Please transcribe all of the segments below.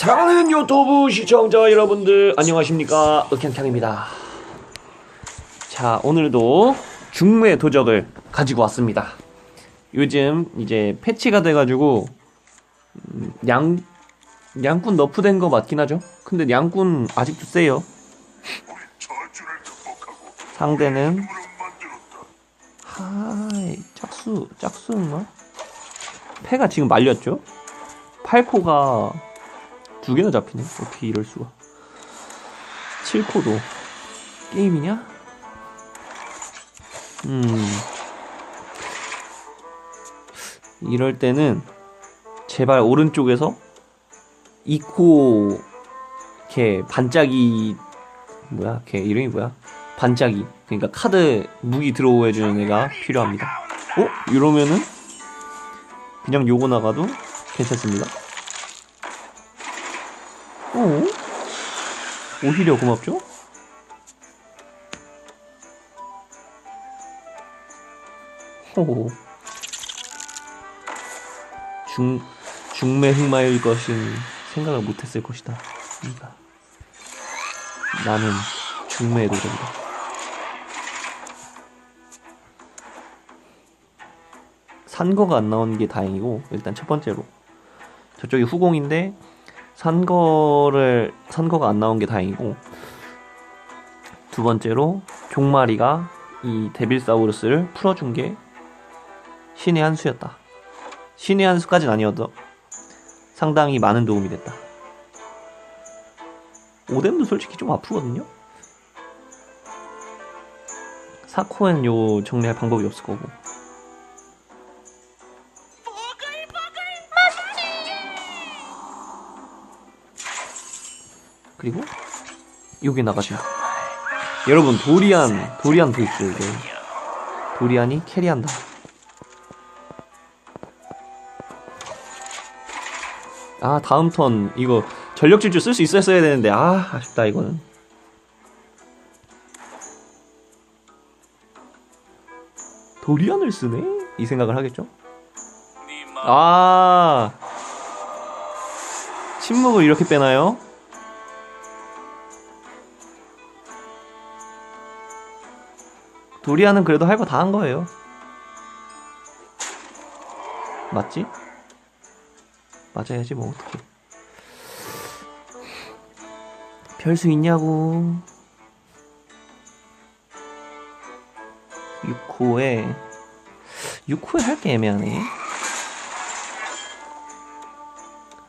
사랑하는 유튜브 시청자 여러분들 안녕하십니까? 으캔캔입니다. 자 오늘도 중매 도적을 가지고 왔습니다. 요즘 이제 패치가 돼가지고 음, 양 양꾼 너프된 거 맞긴 하죠? 근데 양꾼 아직도 세요. 상대는 하이 짝수 짝수인가? 패가 지금 말렸죠? 8코가 두 개나 잡히네. 어떻게 이럴 수가. 7코도 게임이냐? 음. 이럴 때는 제발 오른쪽에서 2코 걔 반짝이 뭐야? 걔 이름이 뭐야? 반짝이. 그러니까 카드 무기 들어오해주는 애가 필요합니다. 어? 이러면은 그냥 요거 나가도 괜찮습니다. 오히려 고맙죠? 호 중, 중매 흑마일 것은 생각을 못했을 것이다. 네가. 나는 중매의 도전이다. 산 거가 안 나오는 게 다행이고, 일단 첫 번째로. 저쪽이 후공인데, 산 거를 산 거가 안 나온 게 다행이고 두 번째로 종마리가 이 데빌사우루스를 풀어준 게 신의 한 수였다. 신의 한 수까지는 아니어도 상당히 많은 도움이 됐다. 오뎀도 솔직히 좀 아프거든요. 사코엔 요 정리할 방법이 없을 거고. 그리고 여기 나가죠. 여러분 도리안 도리안 보이시죠 이게 도리안이 캐리한다. 아 다음 턴 이거 전력 질주 쓸 수 있었어야 되는데 아 아쉽다 이거는. 도리안을 쓰네? 이 생각을 하겠죠? 아 침묵을 이렇게 빼나요? 도리아는 그래도 할 거 다 한 거예요. 맞지? 맞아야지 뭐 어떻게? 별수 있냐고. 6호에 6호에 할 게 애매하네.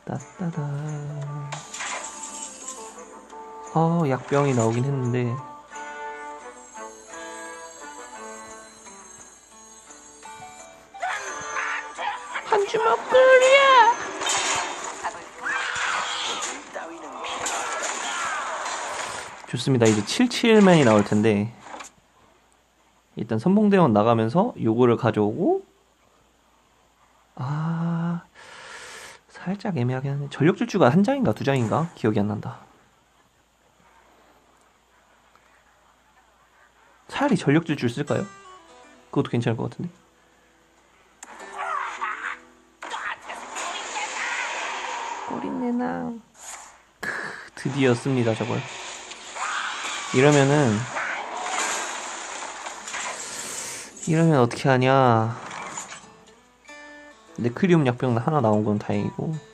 따따다. 어 약병이 나오긴 했는데. 주먹 끓이야. 좋습니다. 이제 77맨이 나올 텐데 일단 선봉대원 나가면서 요거를 가져오고 아 살짝 애매하긴 하네. 전력 질주가 한 장인가 두 장인가 기억이 안 난다. 차라리 전력 질주 쓸까요? 그것도 괜찮을 것 같은데. 꼬리내나. 드디어 씁니다 저걸. 이러면은 이러면 어떻게 하냐. 네크리움 약병 하나 나온 건 다행이고.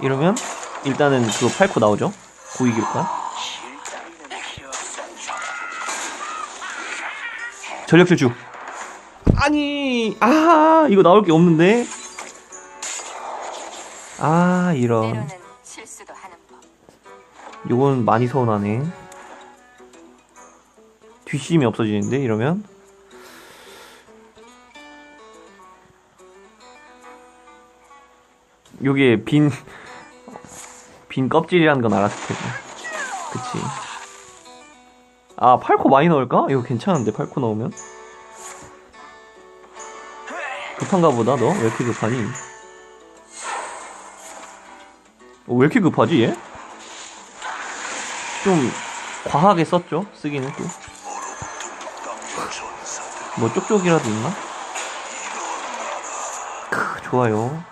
이러면 일단은 그거 팔코 나오죠? 고이길까 전력 질주 아니 아 이거 나올 게 없는데. 아 이런. 요건 많이 서운하네. 뒷심이 없어지는데 이러면? 요게 빈 빈 껍질이라는 건 알았을 테고. 그치. 아 8코 많이 넣을까? 이거 괜찮은데 8코 넣으면 급한가 보다 너? 왜 이렇게 급하니? 어, 왜 이렇게 급하지 얘? 좀 과하게 썼죠 쓰기는 또 뭐 쪽쪽이라도 있나? 좋아요.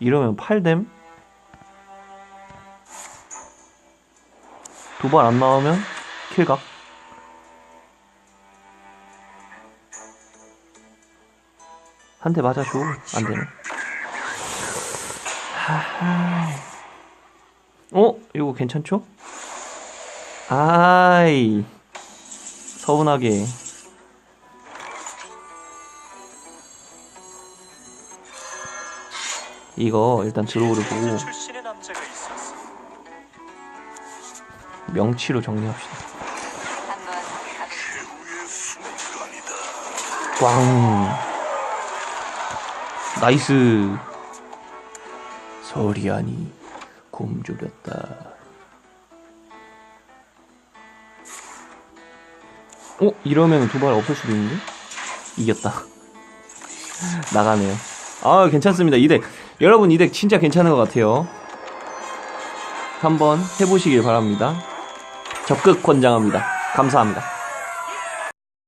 이러면 8댐. 도발 안 나오면 킬각. 한 대 맞아줘. 안 되네. 하하. 어? 이거 괜찮죠? 아이. 서운하게. 이거 일단 들어오를 보고. 명치로 정리합시다. 꽝. 나이스. 서리안이 곰조렸다. 어? 이러면 도발 없을 수도 있는데? 이겼다. 나가네요. 아, 괜찮습니다. 이 덱. 여러분, 이 덱 진짜 괜찮은 것 같아요. 한번 해보시길 바랍니다. 적극 권장합니다. 감사합니다.